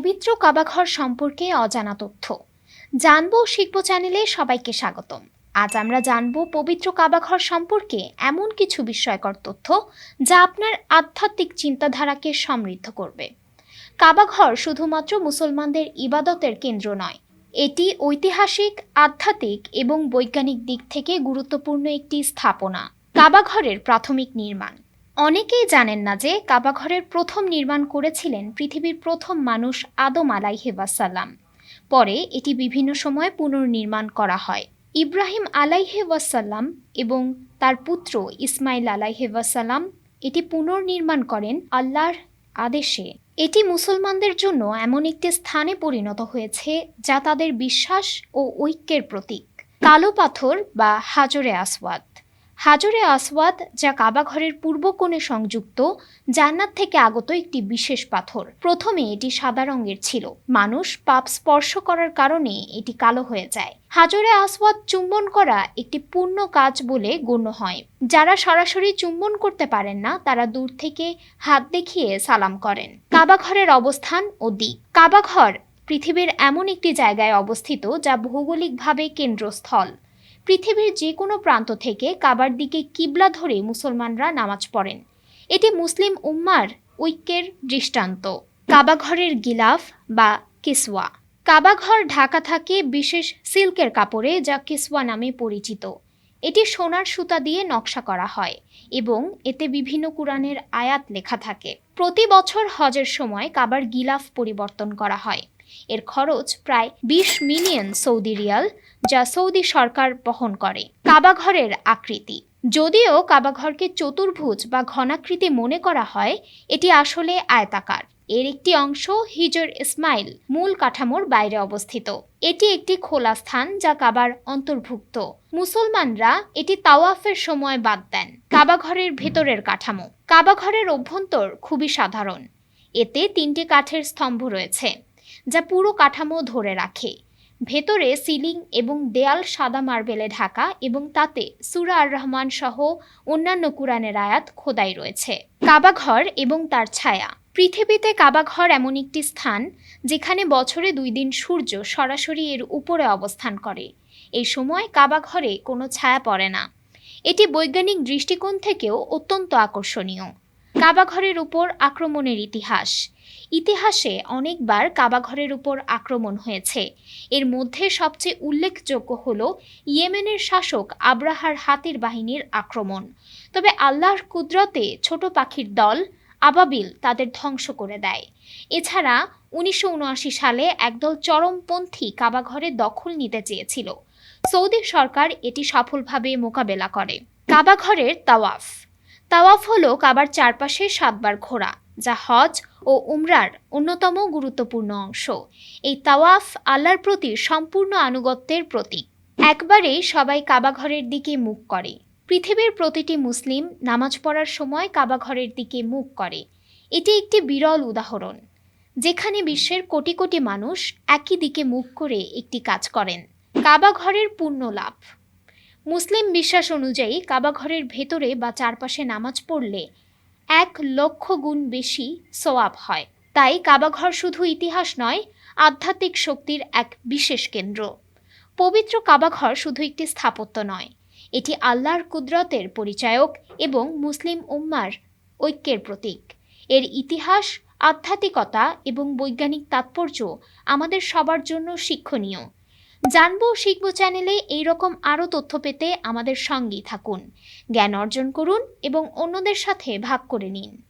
পবিত্র কাবাঘর সম্পর্কে অজানা তথ্য। জানব শিখব চ্যানেলে সবাইকে স্বাগতম। আজ আমরা জানব পবিত্র কাবাঘর সম্পর্কে এমন কিছু বিস্ময়কর তথ্য যা আপনার আধ্যাত্মিক চিন্তাধারাকে সমৃদ্ধ করবে। কাবাঘর শুধুমাত্র মুসলমানদের ইবাদতের কেন্দ্র নয়, এটি ঐতিহাসিক, আধ্যাত্মিক এবং বৈজ্ঞানিক দিক থেকে গুরুত্বপূর্ণ একটি স্থাপনা। কাবাঘরের প্রাথমিক নির্মাণ। অনেকেই জানেন না যে কাবাঘরের প্রথম নির্মাণ করেছিলেন পৃথিবীর প্রথম মানুষ আদম আলাইহে ওয়াসাল্লাম। পরে এটি বিভিন্ন সময়ে পুনর্নির্মাণ করা হয়। ইব্রাহিম আলাইহে ওয়াসাল্লাম এবং তার পুত্র ইসমাইল আলাইহে ওয়াসাল্লাম এটি পুনর্নির্মাণ করেন আল্লাহর আদেশে। এটি মুসলমানদের জন্য এমন একটি স্থানে পরিণত হয়েছে যা তাদের বিশ্বাস ও ঐক্যের প্রতীক। কালো পাথর বা হাজরে আসওয়াদ। হাজরে আসওয়াদ, যা কাবাঘরের পূর্ব কোণে সংযুক্ত, জান্নাত থেকে আগত একটি বিশেষ পাথর। প্রথমে এটি সাদা রঙের ছিল। মানুষ পাপ স্পর্শ করার কারণে এটি কালো হয়ে যায়। হাজরে আসওয়াদ চুম্বন করা একটি পূর্ণ কাজ বলে গণ্য হয়। যারা সরাসরি চুম্বন করতে পারেন না, তারা দূর থেকে হাত দেখিয়ে সালাম করেন। কাবাঘরের অবস্থান ও দিক। কাবাঘর পৃথিবীর এমন একটি জায়গায় অবস্থিত, যা ভৌগোলিকভাবে কেন্দ্রস্থল। পৃথিবীর যে কোনো প্রান্ত থেকে কাবার দিকে কিবলা ধরে মুসলমানরা নামাজ পড়েন। এটি মুসলিম উম্মার ঐক্যের দৃষ্টান্ত। কাবাঘরের গিলাফ বা কিসওয়া। কাবাঘর ঢাকা থাকে বিশেষ সিল্কের কাপড়ে, যা কিসওয়া নামে পরিচিত। এটি সোনার সুতা দিয়ে নকশা করা হয় এবং এতে বিভিন্ন কুরআনের আয়াত লেখা থাকে। প্রতি বছর হজের সময় কাবার গিলাফ পরিবর্তন করা হয়। এর খরচ প্রায় বিশ মিলিয়ন সৌদি রিয়াল, যা সৌদি সরকার বহন করে। কাবাঘরের আকৃতি। যদিও কাবাঘরকে চতুর্ভুজ বা ঘনাকৃতি মনে করা হয়, এটি আসলে আয়তাকার। এর একটি অংশ হিজর ইসমাইল মূল কাঠামোর বাইরে অবস্থিত। এটি একটি খোলা স্থান যা কাবার অন্তর্ভুক্ত। মুসলমানরা এটি তাওয়াফের সময় বাদ দেন। কাবাঘরের ভেতরের কাঠামো। কাবাঘরের অভ্যন্তর খুবই সাধারণ। এতে তিনটি কাঠের স্তম্ভ রয়েছে। যা পুরো কাঠামো ধরে রাখে। ভেতরে সিলিং এবং দেয়াল সাদা মার্বেলে ঢাকা এবং তাতে সুরা আর রহমান সহ অন্যান্য কুরআনের আয়াত খোদাই রয়েছে। কাবাঘর এবং তার ছায়া। পৃথিবীতে কাবাঘর এমন একটি স্থান যেখানে বছরে দুই দিন সূর্য সরাসরি এর উপরে অবস্থান করে। এই সময় কাবাঘরে কোনো ছায়া পড়ে না। এটি বৈজ্ঞানিক দৃষ্টিকোণ থেকেও অত্যন্ত আকর্ষণীয়। কাবাঘরের উপর আক্রমণের ইতিহাস। ইতিহাসে অনেকবার কাবাঘরের উপর আক্রমণ হয়েছে। এর মধ্যে সবচেয়ে উল্লেখযোগ্য হল ইয়েমেনের শাসক আব্রাহার হাতির বাহিনীর আক্রমণ। তবে আল্লাহর কুদরতে ছোট পাখির দল আবাবিল তাদের ধ্বংস করে দেয়। এছাড়া উনিশশো উনআশি সালে একদল চরমপন্থী কাবাঘরে দখল নিতে চেয়েছিল। সৌদি সরকার এটি সফলভাবে মোকাবেলা করে। কাবাঘরের তাওয়াফ। তাওয়াফ হলো কাবার চারপাশে সাতবার ঘোরা, যা হজ ও উমরার অন্যতম গুরুত্বপূর্ণ অংশ। এই তাওয়াফ আল্লাহর প্রতি সম্পূর্ণ আনুগত্যের প্রতীক। একবারে সবাই কাবাঘরের দিকে মুখ করে। পৃথিবীর প্রতিটি মুসলিম নামাজ পড়ার সময় কাবাঘরের দিকে মুখ করে। এটি একটি বিরল উদাহরণ, যেখানে বিশ্বের কোটি কোটি মানুষ একই দিকে মুখ করে একটি কাজ করেন। কাবাঘরের পূর্ণ লাভ। মুসলিম বিশ্বাস অনুযায়ী কাবাঘরের ভেতরে বা চারপাশে নামাজ পড়লে এক লক্ষ গুণ বেশি সোয়াব হয়। তাই কাবাঘর শুধু ইতিহাস নয়, আধ্যাত্মিক শক্তির এক বিশেষ কেন্দ্র। পবিত্র কাবাঘর শুধু একটি স্থাপত্য নয়, এটি আল্লাহর কুদরতের পরিচায়ক এবং মুসলিম উম্মার ঐক্যের প্রতীক। এর ইতিহাস, আধ্যাত্মিকতা এবং বৈজ্ঞানিক তাৎপর্য আমাদের সবার জন্য শিক্ষণীয়। জানব, শিখব চ্যানেলে এইরকম আরও তথ্য পেতে আমাদের সঙ্গেই থাকুন। জ্ঞান অর্জন করুন এবং অন্যদের সাথে ভাগ করে নিন।